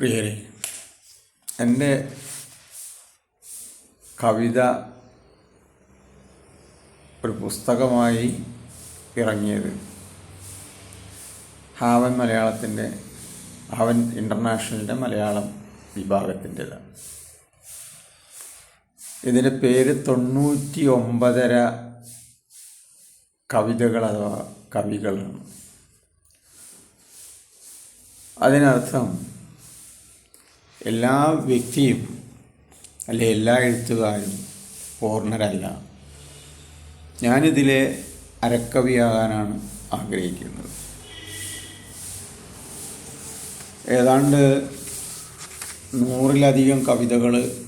പ്രിയരെ എന്റെ കവിത ഒരു പുസ്തകമായി ഇറങ്ങിയത് ഹാവൻ മലയാളത്തിന്റെ ഹാവൻ ഇന്റർനാഷണലിന്റെ മലയാളം വിഭാഗത്തിന്റെതാണ്. ഇതിന്റെ പേര് തൊണ്ണൂറ്റി ഒമ്പതര കവിതകൾ അഥവാ കവികളാണ്. അതിനർത്ഥം എല്ലാ വ്യക്തിയും അല്ലെ എല്ലാ എഴുത്തുകാരും പൂർണരല്ല. ഞാനിതിലെ അരക്കവിയാകാനാണ് ആഗ്രഹിക്കുന്നത്. ഏതാണ്ട് നൂറിലധികം കവിതകൾ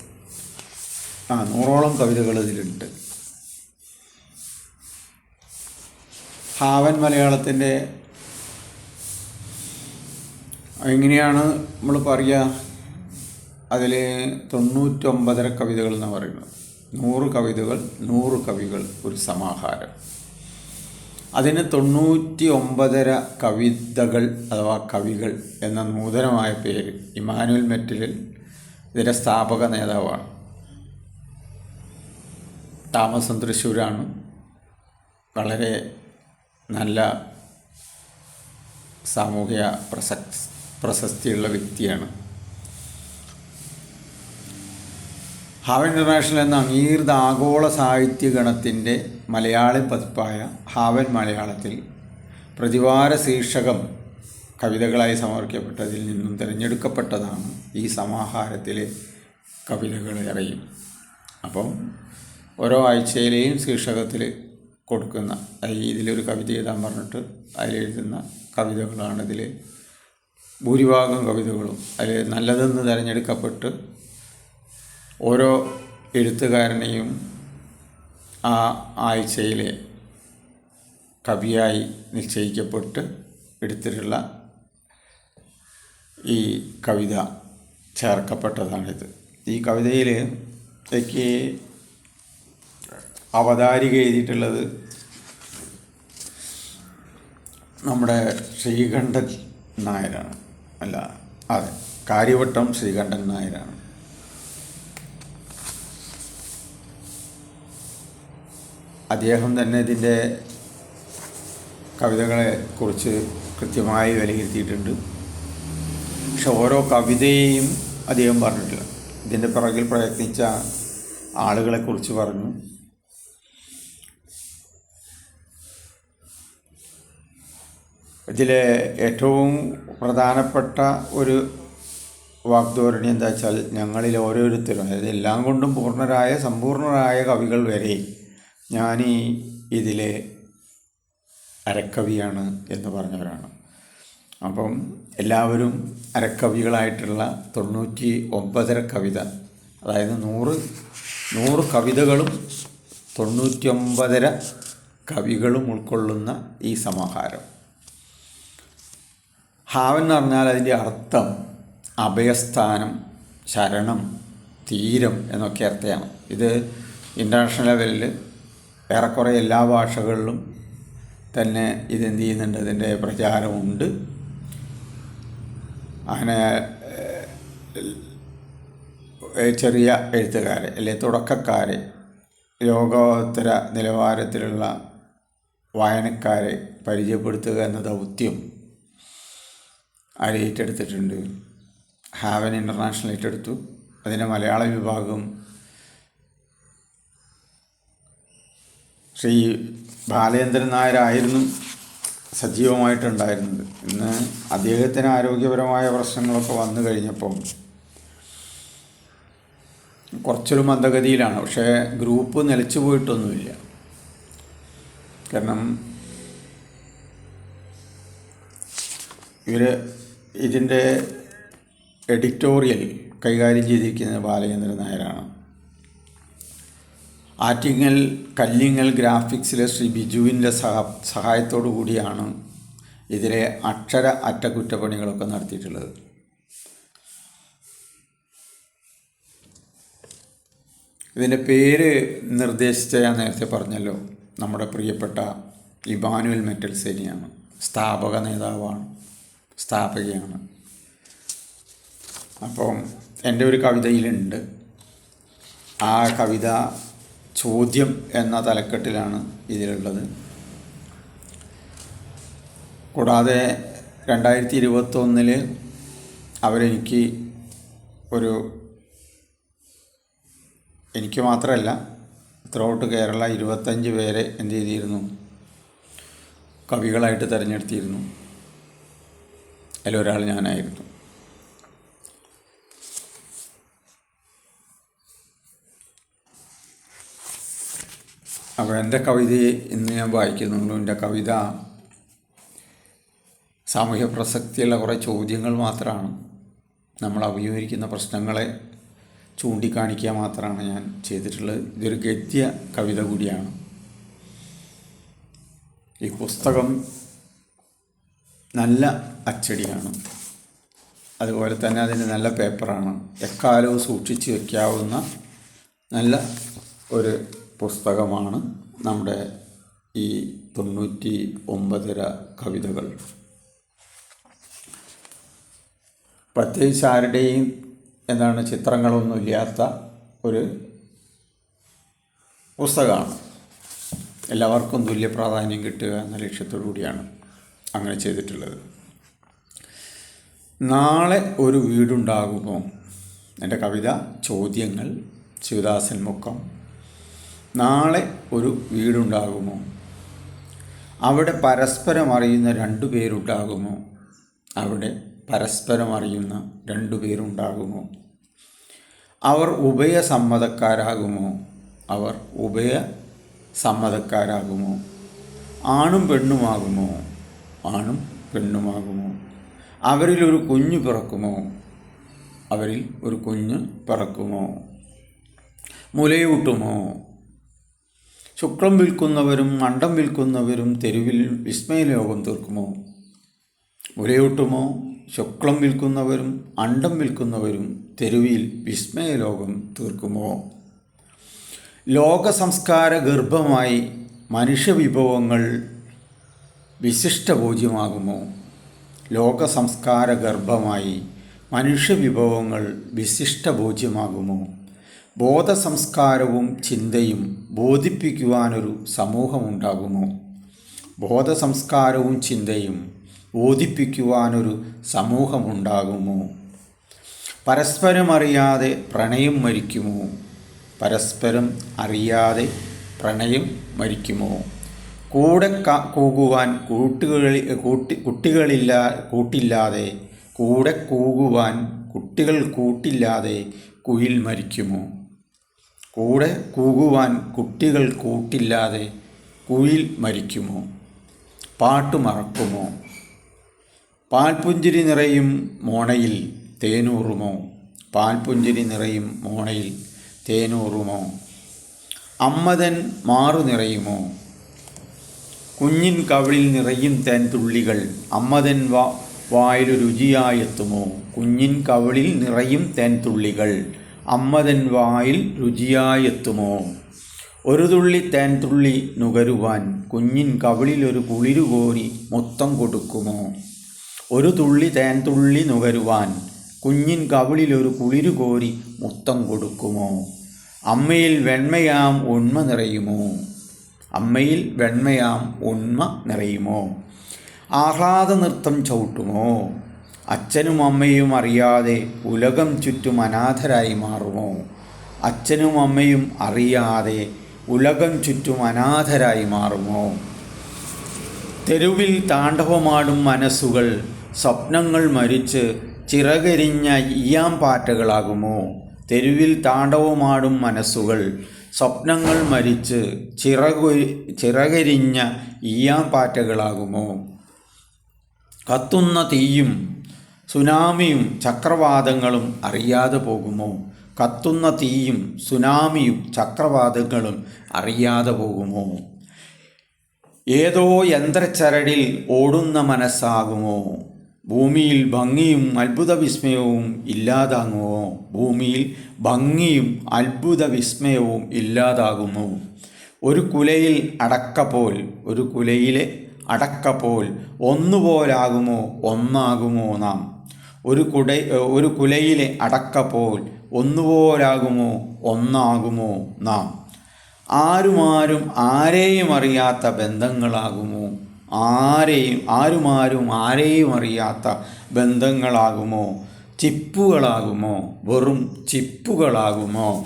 ആ നൂറോളം കവിതകൾ ഇതിലുണ്ട്. ഹാവൻ മലയാളത്തിന്റെ എങ്ങനെയാണ് നമ്മൾ പറയുക അതിൽ തൊണ്ണൂറ്റൊമ്പതര കവിതകൾ എന്ന് പറയുന്നത്. നൂറ് കവിതകൾ നൂറ് കവികൾ ഒരു സമാഹാരം. അതിന് തൊണ്ണൂറ്റി ഒമ്പതര കവിതകൾ അഥവാ കവികൾ എന്ന നൂതനമായ പേര് ഇമാനുവൽ മെറ്റലിൽ ഇതിന്റെ സ്ഥാപക നേതാവാണ്. താമസം തൃശ്ശൂരാണ്. വളരെ നല്ല സാമൂഹ്യ പ്രസക്സ് പ്രശസ്തിയുള്ള വ്യക്തിയാണ്. ഹാവൻ ഇന്റർനാഷണൽ എന്ന അംഗീകൃത ആഗോള സാഹിത്യ ഗണത്തിന്റെ മലയാളി പതിപ്പായ ഹാവൻ മലയാളത്തിൽ പ്രതിവാര ശീർഷകം കവിതകളായി സമർപ്പിക്കപ്പെട്ടതിൽ നിന്നും തിരഞ്ഞെടുക്കപ്പെട്ടതാണ് ഈ സമാഹാരത്തിലെ കവിതകൾ അറിയും. അപ്പം ഓരോ ആഴ്ചയിലെയും ശീർഷകത്തിൽ കൊടുക്കുന്ന ഇതിലൊരു കവിത എഴുതാൻ പറഞ്ഞിട്ട് അതിലെഴുതുന്ന കവിതകളാണ് ഇതിൽ ഭൂരിഭാഗം കവിതകളും. അതിൽ നല്ലതെന്ന് തിരഞ്ഞെടുക്കപ്പെട്ട് ഓരോ എഴുത്തുകാരനെയും ആ ആഴ്ചയിലെ കവിയായി നിശ്ചയിക്കപ്പെട്ട് എടുത്തിട്ടുള്ള ഈ കവിത ചേർക്കപ്പെട്ടതാണിത്. ഈ കവിതയിൽ എനിക്ക് അവതാരിക എഴുതിയിട്ടുള്ളത് നമ്മുടെ ശ്രീകണ്ഠൻ നായരാണ്. അല്ല അതെ കാര്യവട്ടം ശ്രീകണ്ഠൻ നായരാണ്. അദ്ദേഹം തന്നെ ഇതിന്റെ കവിതകളെ കുറിച്ച് കൃത്യമായി വിലയിരുത്തിയിട്ടുണ്ട്. പക്ഷെ ഓരോ കവിതയെയും അദ്ദേഹം പറഞ്ഞിട്ടില്ല. ഇതിന്റെ പിറകിൽ പ്രയത്നിച്ച ആളുകളെക്കുറിച്ച് പറഞ്ഞു. ഇതിലെ ഏറ്റവും പ്രധാനപ്പെട്ട ഒരു വാഗ്ധോരണി എന്താ വെച്ചാൽ ഞങ്ങളിൽ ഓരോരുത്തരും അതായത് എല്ലാം കൊണ്ടും പൂർണരായ സമ്പൂർണരായ കവികൾ വരെ ഞാൻ ഈ ഇതിലെ അരക്കവിയാണ് എന്ന് പറഞ്ഞവരാണ്. അപ്പം എല്ലാവരും അരക്കവികളായിട്ടുള്ള തൊണ്ണൂറ്റി ഒമ്പതര കവിത അതായത് നൂറ് നൂറ് കവിതകളും തൊണ്ണൂറ്റി ഒമ്പതര കവികളും ഉൾക്കൊള്ളുന്ന ഈ സമാഹാരം. ഹാവൻ എന്ന് പറഞ്ഞാൽ അതിന്റെ അർത്ഥം അഭയസ്ഥാനം ശരണം തീരം എന്നൊക്കെ അർത്ഥമാണ് ഇത് ഇന്റർനാഷണൽ ലെവലിൽ ഏറെക്കുറെ എല്ലാ ഭാഷകളിലും തന്നെ ഇതെന്ത് ചെയ്യുന്നുണ്ട് ഇതിന്റെ പ്രചാരമുണ്ട്. അങ്ങനെ ചെറിയ എഴുത്തുകാരെ അല്ലെ തുടക്കക്കാരെ ലോകോത്തര നിലവാരത്തിലുള്ള വായനക്കാരെ പരിചയപ്പെടുത്തുക എന്ന ദൗത്യം ആര് ഏറ്റെടുത്തിട്ടുണ്ട്? ഹാവൻ ഇന്റർനാഷണൽ ഏറ്റെടുത്തു. അതിന്റെ മലയാള വിഭാഗം ശ്രീ ബാലേന്ദ്രൻ നായരായിരുന്നു സജീവമായിട്ടുണ്ടായിരുന്നത്. ഇന്ന് അദ്ദേഹത്തിന് ആരോഗ്യപരമായ പ്രശ്നങ്ങളൊക്കെ വന്നു കഴിഞ്ഞപ്പം കുറച്ചൊരു മന്ദഗതിയിലാണ്. പക്ഷേ ഗ്രൂപ്പ് നിലച്ചു പോയിട്ടൊന്നുമില്ല. കാരണം ഇവർ ഇതിന്റെ എഡിറ്റോറിയൽ കൈകാര്യം ചെയ്തിരിക്കുന്നത് ബാലചന്ദ്രൻ നായരാണ്. ആറ്റിങ്ങൽ കല്ലിങ്ങൽ ഗ്രാഫിക്സിലെ ശ്രീ ബിജുവിന്റെ സഹ സഹായത്തോടു കൂടിയാണ് ഇതിലെ അക്ഷര അറ്റകുറ്റപ്പണികളൊക്കെ നടത്തിയിട്ടുള്ളത്. ഇതിന്റെ പേര് നിർദ്ദേശിച്ച ഞാൻ നേരത്തെ പറഞ്ഞല്ലോ. നമ്മുടെ പ്രിയപ്പെട്ട ഇബാനുവൽ മെറ്റൽ സേനിയാണ്. സ്ഥാപക നേതാവാണ്. സ്ഥാപകയാണ്. അപ്പം എന്റെ ഒരു കവിതയിലുണ്ട്. ആ കവിത ചോദ്യം എന്ന തലക്കെട്ടിലാണ് ഇതിലുള്ളത്. കൂടാതെ രണ്ടായിരത്തി ഇരുപത്തൊന്നിൽ അവരെനിക്ക് ഒരു എനിക്ക് മാത്രമല്ല ത്രൗട്ട് കേരള ഇരുപത്തഞ്ച് പേരെ എന്ത് ചെയ്തിരുന്നു? കവികളായിട്ട് തിരഞ്ഞെടുത്തിരുന്നു. അതിലൊരാൾ ഞാനായിരുന്നു. അപ്പോൾ എന്റെ കവിതയെ ഇന്ന് ഞാൻ വായിക്കുന്നുള്ളൂ എന്റെ കവിത സാമൂഹ്യ പ്രസക്തിയുള്ള കുറേ ചോദ്യങ്ങൾ മാത്രമാണ്. നമ്മൾ അഭിമുഖീകരിക്കുന്ന പ്രശ്നങ്ങളെ ചൂണ്ടിക്കാണിക്കുക മാത്രമാണ് ഞാൻ ചെയ്തിട്ടുള്ളത്. ഇതൊരു ഗദ്യ കവിത കൂടിയാണ്. ഈ പുസ്തകം നല്ല അച്ചടിയാണ്. അതുപോലെ തന്നെ അതിന് നല്ല പേപ്പറാണ്. എക്കാലവും സൂക്ഷിച്ച് വയ്ക്കാവുന്ന നല്ല ഒരു പുസ്തകമാണ് നമ്മുടെ ഈ തൊണ്ണൂറ്റി ഒമ്പതര കവിതകൾ. പ്രത്യേകിച്ച് ആരുടെയും എന്താണ് ചിത്രങ്ങളൊന്നുമില്ലാത്ത ഒരു പുസ്തകമാണ്. എല്ലാവർക്കും തുല്യ പ്രാധാന്യം കിട്ടുക എന്ന ലക്ഷ്യത്തോടു കൂടിയാണ് അങ്ങനെ ചെയ്തിട്ടുള്ളത്. നാളെ ഒരു വീടുണ്ടാകുമോ എന്റെ കവിത ചോദ്യങ്ങൾ ശിവദാസൻ മുക്കം നാളെ ഒരു വീടുണ്ടാകുമോ? അവിടെ പരസ്പരം അറിയുന്ന രണ്ടു പേരുണ്ടാകുമോ? അവിടെ പരസ്പരം അറിയുന്ന രണ്ടു പേരുണ്ടാകുമോ? അവർ ഉഭയസമ്മതക്കാരാകുമോ അവർ ഉഭയ സമ്മതക്കാരാകുമോ? ആണും പെണ്ണുമാകുമോ? ആണും പെണ്ണുമാകുമോ? അവരിൽ ഒരു കുഞ്ഞു പിറക്കുമോ? അവരിൽ ഒരു കുഞ്ഞ് പിറക്കുമോ? മുലയൂട്ടുമോ? ശുക്രം വിൽക്കുന്നവരും മണ്ടം വിൽക്കുന്നവരും തെരുവിൽ വിസ്മയലോകം തീർക്കുമോ? മുലയൂട്ടുമോ ശുക്ലം വിൽക്കുന്നവരും അണ്ടം വിൽക്കുന്നവരും തെരുവിൽ വിസ്മയലോകം തീർക്കുമോ? ലോക സംസ്കാര ഗർഭമായി മനുഷ്യവിഭവങ്ങൾ വിശിഷ്ടഭോജ്യമാകുമോ? ലോക സംസ്കാര ഗർഭമായി മനുഷ്യവിഭവങ്ങൾ വിശിഷ്ടഭോജ്യമാകുമോ? ബോധസംസ്കാരവും ചിന്തയും ബോധിപ്പിക്കുവാനൊരു സമൂഹമുണ്ടാകുമോ ബോധസംസ്കാരവും ചിന്തയും ബോധിപ്പിക്കുവാനൊരു സമൂഹമുണ്ടാകുമോ പരസ്പരം അറിയാതെ പ്രണയം മരിക്കുമോ? പരസ്പരം അറിയാതെ പ്രണയം മരിക്കുമോ? കൂടെ കൂകുവാൻ കൂട്ടുകളിൽ കൂട്ടി കുട്ടികളില്ല കൂട്ടില്ലാതെ കൂടെ കൂകുവാൻ കുട്ടികൾ കൂട്ടില്ലാതെ കുയിൽ മരിക്കുമോ? കൂടെ കൂകുവാൻ കുട്ടികൾ കൂട്ടില്ലാതെ കുയിൽ മരിക്കുമോ? പാട്ടു മറക്കുമോ? പാൽപുഞ്ചിരി നിറയും മോണയിൽ തേനൂറുമോ? പാൽപുഞ്ചിരി നിറയും മോണയിൽ തേനൂറുമോ? അമ്മതൻ മാറു നിറയുമോ? കുഞ്ഞിൻ കവിളിൽ നിറയും തേൻ തുള്ളികൾ അമ്മതൻ വാ രുചിയായെത്തുമോ? കുഞ്ഞിൻ കവിളിൽ നിറയും തേൻ തുള്ളികൾ അമ്മതൻ വായിൽ രുചിയായെത്തുമോ? ഒരു തുള്ളി തേൻ തുള്ളി നുകരുവാൻ കുഞ്ഞിൻ കവിളിലൊരു കുളിരുകോരി മൊത്തം കൊടുക്കുമോ? ഒരു തുള്ളി തേൻ തുള്ളി നുകരുവാൻ കുഞ്ഞിൻ കവിളിലൊരു കുളിരുകോരി മൊത്തം കൊടുക്കുമോ? അമ്മയിൽ വെണ്മയാം ഉണ്മ നിറയുമോ? അമ്മയിൽ വെണ്മയാം ഉണ്മ നിറയുമോ? ആഹ്ലാദ നൃത്തം ചവിട്ടുമോ? അച്ഛനും അമ്മയും അറിയാതെ ഉലകം ചുറ്റും അനാഥരായി മാറുമോ? അച്ഛനും അമ്മയും അറിയാതെ ഉലകം ചുറ്റും അനാഥരായി മാറുമോ? തെരുവിൽ താണ്ഡവമാടും മനസ്സുകൾ സ്വപ്നങ്ങൾ മരിച്ച് ചിറകരിഞ്ഞ ഇയാം പാറ്റകളാകുമോ? തെരുവിൽ താണ്ഡവമാടും മനസ്സുകൾ സ്വപ്നങ്ങൾ മരിച്ച് ചിറകു ചിറകരിഞ്ഞ ഇയാം പാറ്റകളാകുമോ? കത്തുന്ന തീയും സുനാമിയും ചക്രവാതങ്ങളും അറിയാതെ പോകുമോ? കത്തുന്ന തീയും സുനാമിയും ചക്രവാതങ്ങളും അറിയാതെ പോകുമോ? ഏതോ യന്ത്രച്ചരടിൽ ഓടുന്ന മനസ്സാകുമോ? ഭൂമിയിൽ ഭംഗിയും അത്ഭുത വിസ്മയവും ഇല്ലാതാകുമോ? ഭൂമിയിൽ ഭംഗിയും അത്ഭുത വിസ്മയവും ഇല്ലാതാകുമോ? ഒരു കുലയിൽ അടക്കപോൽ ഒരു കുലയിലെ അടക്കപോൽ ഒന്നുപോലാകുമോ? ഒന്നാകുമോ നാം? ഒരു കുട ഒരു കുലയിലെ അടക്കപ്പോൽ പോൽ ഒന്നുപോലാകുമോ? ഒന്നാകുമോ നാം? ആരുമാരും ആരെയും അറിയാത്ത ബന്ധങ്ങളാകുമോ? ആരെയും ആരുമാരും ആരെയും അറിയാത്ത ബന്ധങ്ങളാകുമോ? ചിപ്പുകളാകുമോ? വെറും ചിപ്പുകളാകുമോ?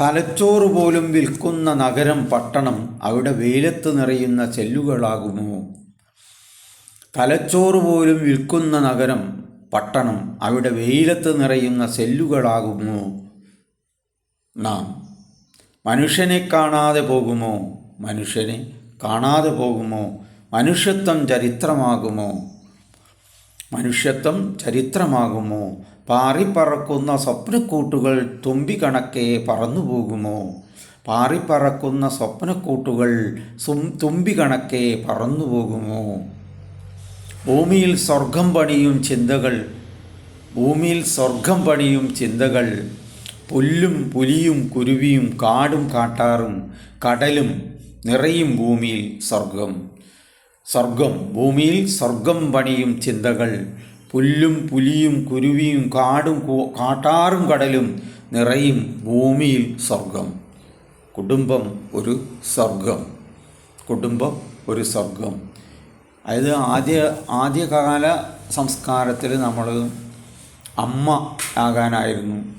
തലച്ചോറ് പോലും വിൽക്കുന്ന നഗരം പട്ടണം അവിടെ വെയിലത്ത് നിറയുന്ന ചെല്ലുകളാകുമോ? തലച്ചോറ് പോലും വിൽക്കുന്ന നഗരം പട്ടണം അവിടെ വെയിലത്ത് നിറയുന്ന സെല്ലുകളാകുമോ നാം? മനുഷ്യനെ കാണാതെ പോകുമോ? മനുഷ്യനെ കാണാതെ പോകുമോ? മനുഷ്യത്വം ചരിത്രമാകുമോ? മനുഷ്യത്വം ചരിത്രമാകുമോ? പാറിപ്പറക്കുന്ന സ്വപ്നക്കൂട്ടുകൾ തുമ്പി പറന്നുപോകുമോ? പറന്നു പോകുമോ പാറിപ്പറക്കുന്ന സ്വപ്നക്കൂട്ടുകൾ പറന്നു പോകുമോ ഭൂമിയിൽ സ്വർഗം പണിയും ചിന്തകൾ ഭൂമിയിൽ സ്വർഗം പണിയും ചിന്തകൾ പുല്ലും പുലിയും കുരുവിയും കാടും കാട്ടാറും കടലും നിറയും ഭൂമിയിൽ സ്വർഗം. സ്വർഗം ഭൂമിയിൽ സ്വർഗം പണിയും ചിന്തകൾ പുല്ലും പുലിയും കുരുവിയും കാടും കാട്ടാറും കടലും നിറയും ഭൂമിയിൽ സ്വർഗം. കുടുംബം ഒരു സ്വർഗം. കുടുംബം ഒരു സ്വർഗം. അതായത് ആദ്യ ആദ്യകാല സംസ്കാരത്തിൽ നമ്മൾ അമ്മ ആകാനായിരുന്നു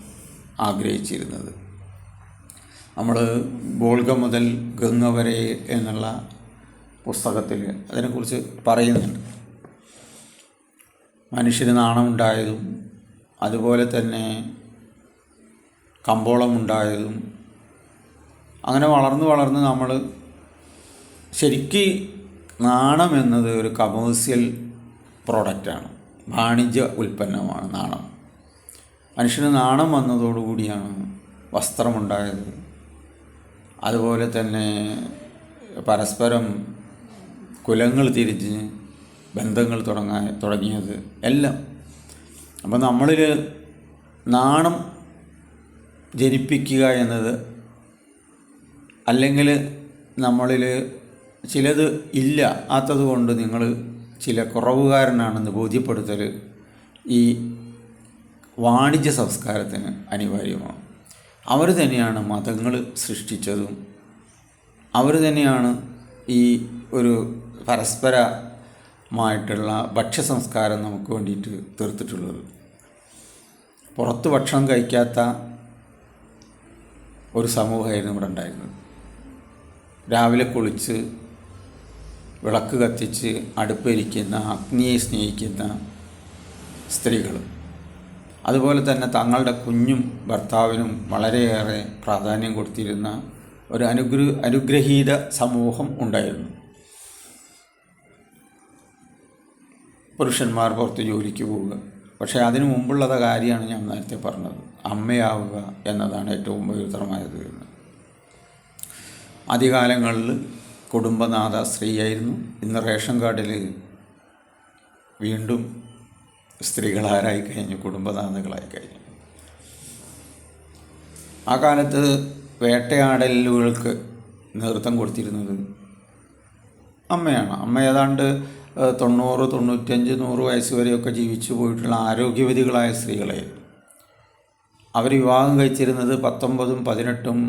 ആഗ്രഹിച്ചിരുന്നത്. നമ്മൾ ബോൾഗ മുതൽ ഗംഗ വരെ എന്നുള്ള പുസ്തകത്തിൽ അതിനെക്കുറിച്ച് പറയുന്നുണ്ട്. മനുഷ്യന് നാണമുണ്ടായതും അതുപോലെ തന്നെ കമ്പോളമുണ്ടായതും അങ്ങനെ വളർന്ന് വളർന്ന് നമ്മൾ ശരിക്ക് നാണം എന്നത് ഒരു കമേഴ്സ്യൽ പ്രോഡക്റ്റാണ് വാണിജ്യ ഉൽപ്പന്നമാണ് നാണം. മനുഷ്യന് നാണം വന്നതോടുകൂടിയാണ് വസ്ത്രമുണ്ടായത്. അതുപോലെ തന്നെ പരസ്പരം കുലങ്ങൾ തിരിഞ്ഞ് ബന്ധങ്ങൾ തുടങ്ങാൻ തുടങ്ങിയത് എല്ലാം. അപ്പം നമ്മളിൽ നാണം ജനിപ്പിക്കുക എന്നത് അല്ലെങ്കിൽ നമ്മളിൽ ചിലത് ഇല്ല ആത്തതുകൊണ്ട് നിങ്ങൾ ചില കുറവുകാരനാണെന്ന് ബോധ്യപ്പെടുത്തൽ ഈ വാണിജ്യ സംസ്കാരത്തിന് അനിവാര്യമാണ്. അവർ തന്നെയാണ് മതങ്ങൾ സൃഷ്ടിച്ചതും. അവർ തന്നെയാണ് ഈ ഒരു പരസ്പരമായിട്ടുള്ള ഭക്ഷ്യ സംസ്കാരം നമുക്ക് വേണ്ടിയിട്ട് തീർത്തിട്ടുള്ളത്. പുറത്ത് ഭക്ഷണം കഴിക്കാത്ത ഒരു സമൂഹമായിരുന്നു ഇവിടെ ഉണ്ടായിരുന്നത്. രാവിലെ കുളിച്ച് വിളക്ക് കത്തിച്ച് അടുപ്പരിക്കുന്ന അഗ്നിയെ സ്നേഹിക്കുന്ന സ്ത്രീകൾ അതുപോലെ തന്നെ തങ്ങളുടെ കുഞ്ഞും ഭർത്താവിനും വളരെയേറെ പ്രാധാന്യം കൊടുത്തിരുന്ന ഒരു അനുഗ്രഹ അനുഗ്രഹീത സമൂഹം ഉണ്ടായിരുന്നു. പുരുഷന്മാർ പുറത്ത് ജോലിക്ക് പോവുക. പക്ഷേ അതിനു മുമ്പുള്ളത് കാര്യമാണ് ഞാൻ നേരത്തെ പറഞ്ഞത്. അമ്മയാവുക എന്നതാണ് ഏറ്റവും പവിത്രമായത് അധികാലങ്ങളിൽ കുടുംബനാഥ സ്ത്രീയായിരുന്നു. ഇന്ന് റേഷൻ കാർഡിൽ വീണ്ടും സ്ത്രീകളാരായി കഴിഞ്ഞു? കുടുംബനാഥകളായി കഴിഞ്ഞു. ആ കാലത്ത് വേട്ടയാടലുകൾക്ക് നേതൃത്വം കൊടുത്തിരുന്നത് അമ്മയാണ്. അമ്മ ഏതാണ്ട് തൊണ്ണൂറ് തൊണ്ണൂറ്റഞ്ച് നൂറ് വയസ്സ് വരെയൊക്കെ ജീവിച്ചു പോയിട്ടുള്ള ആരോഗ്യവതികളായ സ്ത്രീകളെ. അവർ വിവാഹം കഴിച്ചിരുന്നത് പത്തൊമ്പതും പതിനെട്ടും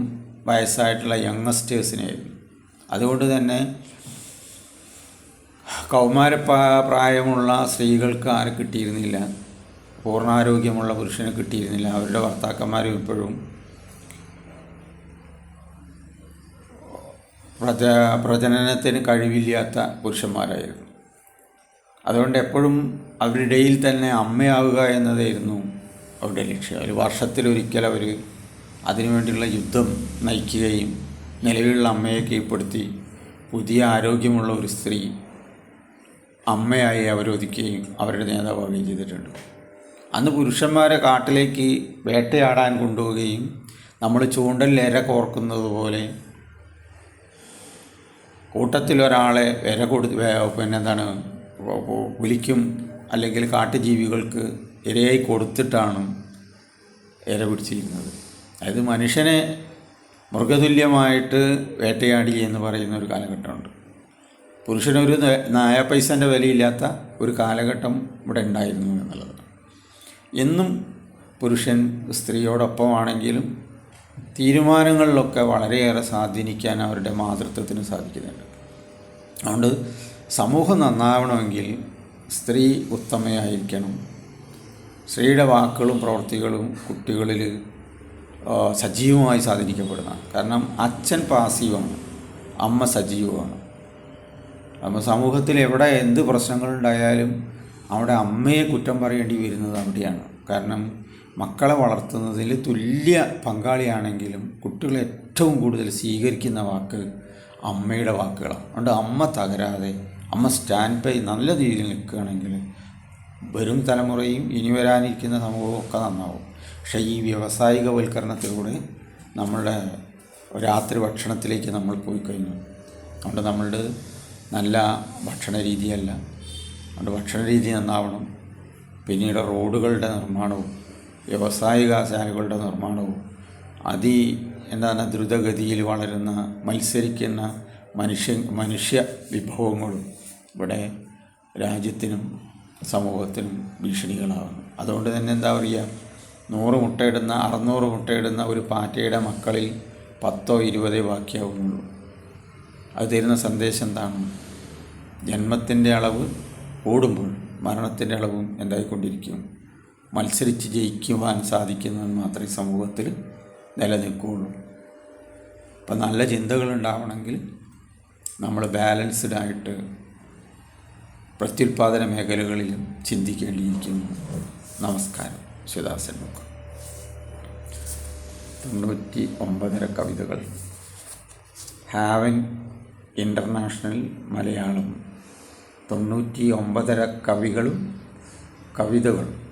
വയസ്സായിട്ടുള്ള യങ്ങസ്റ്റേഴ്സിനെയായിരുന്നു അതുകൊണ്ട് തന്നെ കൗമാര പ്രായമുള്ള സ്ത്രീകൾക്ക് ആരെ കിട്ടിയിരുന്നില്ല? പൂർണാരോഗ്യമുള്ള പുരുഷന് കിട്ടിയിരുന്നില്ല. അവരുടെ ഭർത്താക്കന്മാരും ഇപ്പോഴും പ്രജ പ്രജനനത്തിന് കഴിവില്ലാത്ത പുരുഷന്മാരായിരുന്നു. അതുകൊണ്ട് എപ്പോഴും അവരുടെയിൽ തന്നെ അമ്മയാവുക എന്നതായിരുന്നു അവരുടെ ലക്ഷ്യം. ഒരു വർഷത്തിലൊരിക്കൽ അവർ അതിനുവേണ്ടിയുള്ള യുദ്ധം നയിക്കുകയും നിലവിലുള്ള അമ്മയെ കീഴ്പ്പെടുത്തി പുതിയ ആരോഗ്യമുള്ള ഒരു സ്ത്രീ അമ്മയായി അവരൊതുക്കുകയും അവരുടെ നേതാവാകുകയും ചെയ്തിട്ടുണ്ട്. അന്ന് പുരുഷന്മാരെ കാട്ടിലേക്ക് വേട്ടയാടാൻ കൊണ്ടുപോവുകയും നമ്മൾ ചൂണ്ടലിൽ ഇര കോർക്കുന്നത് പോലെ കൂട്ടത്തിലൊരാളെ വിര കൊടുത്ത് പിന്നെന്താണ് വിളിക്കും അല്ലെങ്കിൽ കാട്ടുജീവികൾക്ക് ഇരയായി കൊടുത്തിട്ടാണ് ഇര പിടിച്ചിരുന്നത് അതായത് മനുഷ്യനെ മൃഗതുല്യമായിട്ട് വേട്ടയാടി എന്ന് പറയുന്ന ഒരു കാലഘട്ടമുണ്ട്. പുരുഷനൊരു നായ പൈസന്റെ വിലയില്ലാത്ത ഒരു കാലഘട്ടം ഇവിടെ ഉണ്ടായിരുന്നു എന്നുള്ളത്. എന്നും പുരുഷൻ സ്ത്രീയോടൊപ്പമാണെങ്കിലും തീരുമാനങ്ങളിലൊക്കെ വളരെയേറെ സ്വാധീനിക്കാൻ അവരുടെ മാതൃത്വത്തിന് സാധിക്കുന്നുണ്ട്. അതുകൊണ്ട് സമൂഹം നന്നാവണമെങ്കിൽ സ്ത്രീ ഉത്തമയായിരിക്കണം. സ്ത്രീയുടെ വാക്കുകളും പ്രവൃത്തികളും കുട്ടികളിൽ സജീവമായി സ്വാധീനിക്കപ്പെടുന്ന. കാരണം അച്ഛൻ പാസീവാണ് അമ്മ സജീവമാണ്. അപ്പോൾ സമൂഹത്തിൽ എവിടെ എന്ത് പ്രശ്നങ്ങളുണ്ടായാലും അവിടെ അമ്മയെ കുറ്റം പറയേണ്ടി വരുന്നത് അവിടെയാണ്. കാരണം മക്കളെ വളർത്തുന്നതിൽ തുല്യ പങ്കാളിയാണെങ്കിലും കുട്ടികളെ ഏറ്റവും കൂടുതൽ സ്വീകരിക്കുന്ന വാക്ക് അമ്മയുടെ വാക്കുകളാണ്. അതുകൊണ്ട് അമ്മ തകരാതെ അമ്മ സ്റ്റാൻഡ് ബൈ നല്ല രീതിയിൽ നിൽക്കുകയാണെങ്കിൽ വരും തലമുറയും ഇനി വരാനിരിക്കുന്ന സമൂഹവും ഒക്കെ നന്നാവും. പക്ഷേ ഈ വ്യാവസായികവൽക്കരണത്തിലൂടെ നമ്മളുടെ രാത്രി ഭക്ഷണത്തിലേക്ക് നമ്മൾ പോയി കഴിഞ്ഞു. അതുകൊണ്ട് നമ്മളുടെ നല്ല ഭക്ഷണ രീതിയല്ല. അതുകൊണ്ട് ഭക്ഷണ രീതി നന്നാവണം. പിന്നീട് റോഡുകളുടെ നിർമ്മാണവും വ്യവസായികശാലകളുടെ നിർമ്മാണവും അതി എന്താണ് ദ്രുതഗതിയിൽ വളരുന്ന മത്സരിക്കുന്ന മനുഷ്യ മനുഷ്യ വിഭവങ്ങളും ഇവിടെ രാജ്യത്തിനും സമൂഹത്തിനും ഭീഷണികളാവുന്നു. അതുകൊണ്ട് തന്നെ എന്താ പറയുക നൂറ് മുട്ടയിടുന്ന അറുന്നൂറ് മുട്ടയിടുന്ന ഒരു പാറ്റയുടെ മക്കളിൽ പത്തോ ഇരുപതേ ബാക്കിയാവുന്നുള്ളൂ. അത് തരുന്ന സന്ദേശം എന്താണ്? ജന്മത്തിന്റെ അളവ് കൂടുമ്പോൾ മരണത്തിന്റെ അളവും എന്തായിക്കൊണ്ടിരിക്കും? മത്സരിച്ച് ജയിക്കുവാൻ സാധിക്കുന്നവൻ മാത്രമേ സമൂഹത്തിൽ നിലനിൽക്കുകയുള്ളൂ അപ്പം നല്ല ചിന്തകൾ ഉണ്ടാവണമെങ്കിൽ നമ്മൾ ബാലൻസ്ഡ് ആയിട്ട് പ്രത്യുൽപാദന മേഖലകളിലും ചിന്തിക്കേണ്ടിയിരിക്കുന്നു. നമസ്കാരം. ശിവദാസൻ ബുക്ക് തൊണ്ണൂറ്റി ഒമ്പതര കവിതകൾ. Having international Malayalam. തൊണ്ണൂറ്റി ഒമ്പതര കവികളും കവിതകളും.